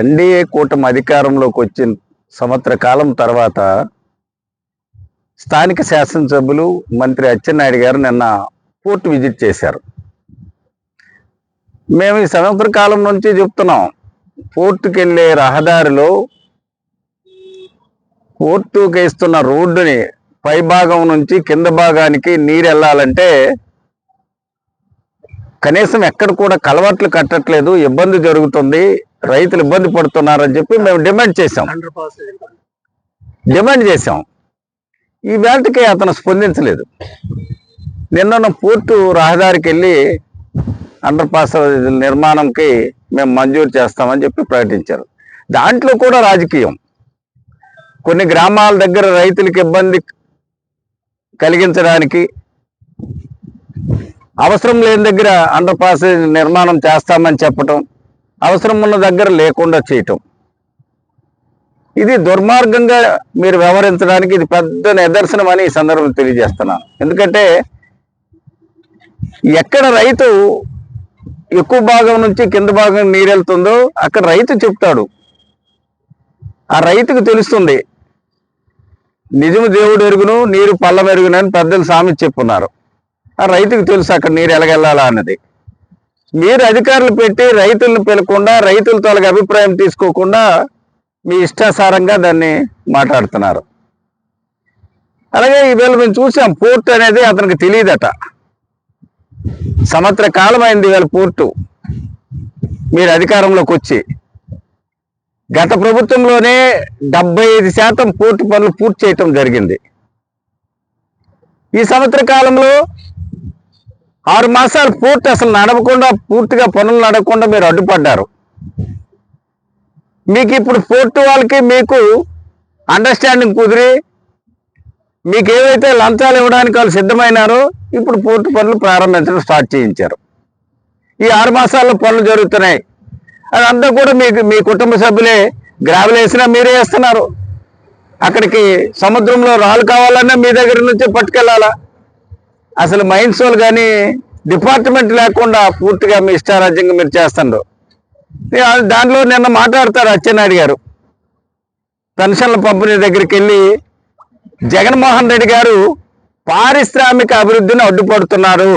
NDA కూటమి అధికారంలోకి వచ్చిన సంవత్సర కాలం తర్వాత స్థానిక శాసనసభ్యులు మంత్రి అచ్చెన్నాయుడు గారు నిన్న పోర్టు విజిట్ చేశారు. మేము ఈ సంవత్సర కాలం నుంచి చెప్తున్నాం పోర్టుకి వెళ్ళే రహదారిలో పోర్టుకి ఇస్తున్న రోడ్డుని పై భాగం నుంచి కింద భాగానికి నీరు వెళ్ళాలంటే కనీసం ఎక్కడ కూడా కలవట్లు కట్టట్లేదు ఇబ్బంది జరుగుతుంది రైతులు ఇబ్బంది పడుతున్నారని చెప్పి మేము డిమాండ్ చేసాం అండర్ డిమాండ్ చేసాం ఈ వేళకి అతను స్పందించలేదు. నిన్న పూర్తి రహదారికి వెళ్ళి అండర్ పాస్ నిర్మాణంకి మేము మంజూరు చేస్తామని చెప్పి ప్రకటించారు. దాంట్లో కూడా రాజకీయం. కొన్ని గ్రామాల దగ్గర రైతులకు ఇబ్బంది కలిగించడానికి అవసరం లేని దగ్గర అండర్ పాస్ నిర్మాణం చేస్తామని చెప్పటం అవసరం ఉన్న దగ్గర లేకుండా చేయటం. ఇది దుర్మార్గంగా మీరు వ్యవహరించడానికి ఇది పెద్ద నిదర్శనం అని ఈ సందర్భంలో తెలియజేస్తున్నాను ఎందుకంటే ఎక్కడ రైతు ఎక్కువ భాగం నుంచి కింద భాగం నీరు వెళ్తుందో అక్కడ రైతు చెప్తాడు. ఆ రైతుకు తెలుస్తుంది నిజము దేవుడు ఎరుగును నీరు పళ్ళం ఎరుగునని పెద్దలు సామెత చెప్పున్నారు. ఆ రైతుకు తెలుసు అక్కడ నీరు ఎలాగెళ్ళాలా అన్నది. మీరు అధికారులు పెట్టి రైతులను పిలకుండా రైతులతో అలాగే అభిప్రాయం తీసుకోకుండా మీ ఇష్టాసారంగా దాన్ని మాట్లాడుతున్నారు. అలాగే ఈవేళ మేము చూసాం పోర్ట్ అనేది అతనికి తెలియదట. సంవత్సర కాలం అయింది ఈవేళ పోర్టు. మీరు అధికారంలోకి వచ్చి. గత ప్రభుత్వంలోనే డెబ్బై ఐదు శాతం పోర్టు పనులు పూర్తి చేయటం జరిగింది. ఈ సంవత్సర కాలంలో ఆరు మాసాలు పూర్తి అసలు నడవకుండా పూర్తిగా పనులు నడవకుండా మీరు అడ్డుపడ్డారు. మీకు ఇప్పుడు పోర్టు వాళ్ళకి మీకు అండర్స్టాండింగ్ కుదిరి మీకు ఏవైతే లంచాలు ఇవ్వడానికి వాళ్ళు సిద్ధమైనారో ఇప్పుడు పోర్టు పనులు ప్రారంభించడం స్టార్ట్ చేయించారు. ఈ ఆరు మాసాల్లో పనులు జరుగుతున్నాయి. అదంతా కూడా మీకు మీ కుటుంబ సభ్యులే గ్రావెల్ వేసినా మీరే వేస్తున్నారు. అక్కడికి సముద్రంలో రాళ్ళు కావాలన్నా మీ దగ్గర నుంచే పట్టుకెళ్ళాలా? అసలు మైండ్ సోల్ కానీ డిపార్ట్మెంట్ లేకుండా పూర్తిగా మీ ఇష్టారాజ్యంగా మీరు చేస్తుండ్రు. దాంట్లో నిన్న మాట్లాడతారు అచ్చెన్నాయుడు గారు. పెన్షన్ల పంపిణీ దగ్గరికి వెళ్ళి జగన్మోహన్ రెడ్డి గారు పారిశ్రామిక అభివృద్ధిని అడ్డుపడుతున్నారు.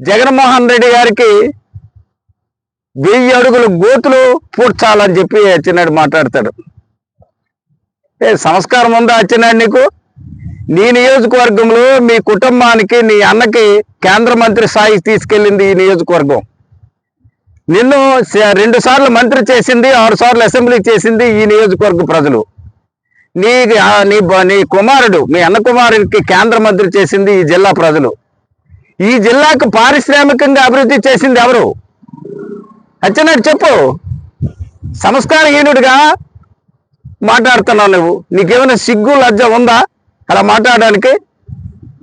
జగన్మోహన్ రెడ్డి గారికి వెయ్యి అడుగులు గోతులు పూడ్చాలని చెప్పి అచ్చెన్నాయుడు మాట్లాడతాడు. ఏ సంస్కారం ఉందా అచ్చెన్నాయుడు నీకు? నీ నియోజకవర్గంలో మీ కుటుంబానికి నీ అన్నకి కేంద్ర మంత్రి స్థాయికి తీసుకెళ్ళింది ఈ నియోజకవర్గం. నిన్ను రెండు సార్లు మంత్రి చేసింది ఆరు సార్లు అసెంబ్లీ చేసింది ఈ నియోజకవర్గ ప్రజలు. నీ నీ నీ కుమారుడు మీ అన్న కుమారుడికి కేంద్ర మంత్రి చేసింది ఈ జిల్లా ప్రజలు. ఈ జిల్లాకు పారిశ్రామికంగా అభివృద్ధి చేసింది ఎవరు? అచ్చనాడు చెప్పు. సంస్కారహీనుడిగా మాట్లాడుతున్నావు నువ్వు. నీకేమైనా సిగ్గు లజ్జ ఉందా? అలా మాట్లాడడానికి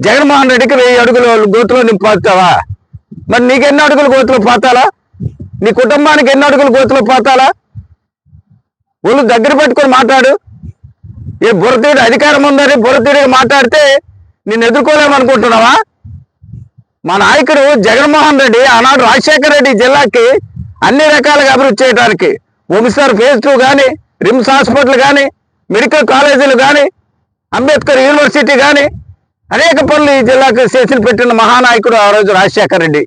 జగన్మోహన్ రెడ్డికి వెయ్యి అడుగులు గోతులో నింపు పోతావా మరి నీకెన్ని అడుగులు గోతులు పోతాలా? నీ కుటుంబానికి ఎన్ని అడుగులు గోతులు పోతాలా? ఒళ్ళు దగ్గర పెట్టుకొని మాట్లాడు. ఏ బురతీడు అధికారం ఉందని బురతీడిగా మాట్లాడితే నిన్ను ఎదుర్కోలేమనుకుంటున్నావా మా నాయకుడు జగన్మోహన్ రెడ్డి ఆనాడు రాజశేఖర రెడ్డి జిల్లాకి అన్ని రకాలుగా అభివృద్ధి చేయడానికి ఒమిసార్ ఫేజ్ టూ కానీ రిమ్స్ హాస్పిటల్ కానీ మెడికల్ కాలేజీలు కానీ అంబేద్కర్ యూనివర్సిటీ కానీ అనేక పనులు ఈ జిల్లాకు చేసిన పెట్టిన మహానాయకుడు ఆ రోజు రాజశేఖర రెడ్డి.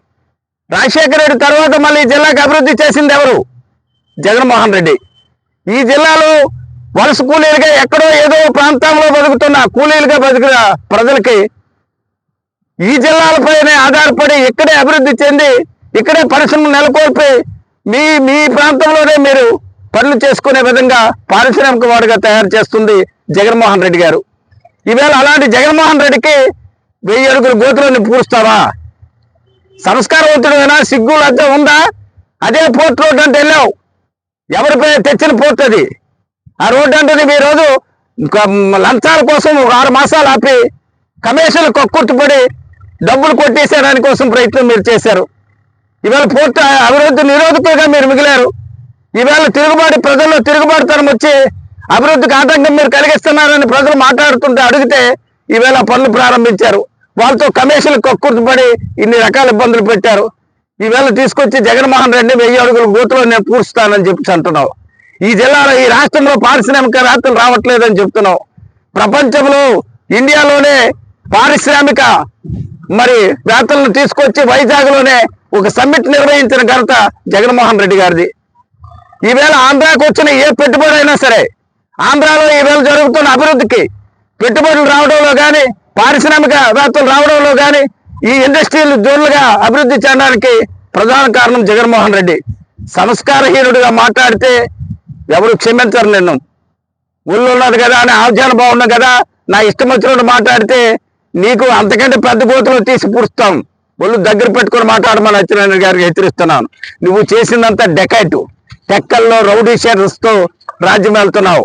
రాజశేఖర రెడ్డి తర్వాత మళ్ళీ ఈ జిల్లాకు అభివృద్ధి చేసింది ఎవరు? జగన్మోహన్ రెడ్డి. ఈ జిల్లాలో వలస కూలీలుగా ఎక్కడో ఏదో ప్రాంతంలో బతుకుతున్న కూలీలుగా బతికిన ప్రజలకి ఈ జిల్లాలపైనే ఆధారపడి ఇక్కడే అభివృద్ధి చెంది ఇక్కడే పరిశ్రమలు నెలకొల్పి మీ మీ ప్రాంతంలోనే మీరు పనులు చేసుకునే విధంగా పారిశ్రామిక వాడుగా తయారు చేస్తుంది జగన్మోహన్ రెడ్డి గారు. ఈవేళ అలాంటి జగన్మోహన్ రెడ్డికి వెయ్యి అడుగులు గోతులని పూరుస్తావా? సంస్కారవంతుడైనా సిగ్గు లజ్జ ఉందా? అదే పోర్ట్ రోడ్ అంటే వెళ్ళావు. ఎవరిపై తెచ్చిన పోర్ట్ అది? ఆ రోడ్డు అంటే ఈ రోజు లంచాల కోసం ఒక ఆరు మాసాలు ఆపి కమిషన్లు కక్కుర్తిపడి డబ్బులు కొట్టేసే కోసం ప్రయత్నం మీరు చేశారు. ఈవేళ పూర్తి అభివృద్ధి నిరోధకులుగా మీరు మిగిలారు. ఈవేళ తిరుగుబాటు ప్రజల్లో తిరుగుబాటుతనం వచ్చి అభివృద్ధికి ఆటంకం మీరు కలిగిస్తున్నారని ప్రజలు మాట్లాడుతుంటే అడిగితే ఈవేళ పనులు ప్రారంభించారు. వాళ్ళతో కమిషన్లు కొక్కుర్తిపడి ఇన్ని రకాల ఇబ్బందులు పెట్టారు. ఈవేళ తీసుకొచ్చి జగన్మోహన్ రెడ్డి వెయ్యి అడుగుల గోతులో నేను పూడుస్తానని చెప్పి అంటున్నావు. ఈ జిల్లాలో ఈ రాష్ట్రంలో పారిశ్రామిక రాత్రులు రావట్లేదని చెప్తున్నావు. ప్రపంచంలో ఇండియాలోనే పారిశ్రామిక మరి వేత్తలను తీసుకొచ్చి వైజాగ్లోనే ఒక సమ్మిట్ నిర్వహించిన ఘనత జగన్మోహన్ రెడ్డి గారిది. ఈవేళ ఆంధ్రాకు వచ్చిన ఏ పెట్టుబడి అయినా సరే ఆంధ్రాలో ఈవేళ జరుగుతున్న అభివృద్ధికి పెట్టుబడులు రావడంలో కానీ పారిశ్రామిక వేత్తలు రావడంలో కానీ ఈ ఇండస్ట్రియల్ జోన్లుగా అభివృద్ధి చెందడానికి ప్రధాన కారణం జగన్మోహన్ రెడ్డి. సంస్కారహీనుడిగా మాట్లాడితే ఎవరు క్షమించరు నిన్ను. ఊళ్ళో ఉన్నది కదా అని ఆలోచన బాగున్నది కదా నా ఇష్టం వచ్చినట్టు మాట్లాడితే నీకు అంతకంటే పెద్ద గోతులు తీసి పుడుస్తాం. ఒళ్ళు దగ్గర పెట్టుకొని మాట్లాడమని అచ్చెన్నాయుడు గారికి హెచ్చరిస్తున్నాను. నువ్వు చేసిందంతా డెకైట్ టెక్కల్లో రౌడీ తో రాజ్యం వెళ్తున్నావు.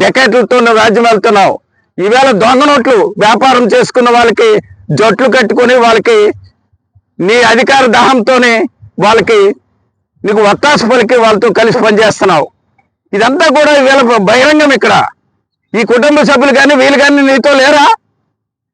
డెకెట్లతో రాజ్యం వెళ్తున్నావు. ఈవేళ దొంగ నోట్లు వ్యాపారం చేసుకున్న వాళ్ళకి జట్లు కట్టుకొని వాళ్ళకి నీ అధికార దాహంతోనే వాళ్ళకి నీకు వత్తాసు పలికి వాళ్ళతో కలిసి పనిచేస్తున్నావు. ఇదంతా కూడా వీళ్ళ బహిరంగం ఇక్కడ. ఈ కుటుంబ సభ్యులు కానీ వీళ్ళు కానీ నీతో లేరా?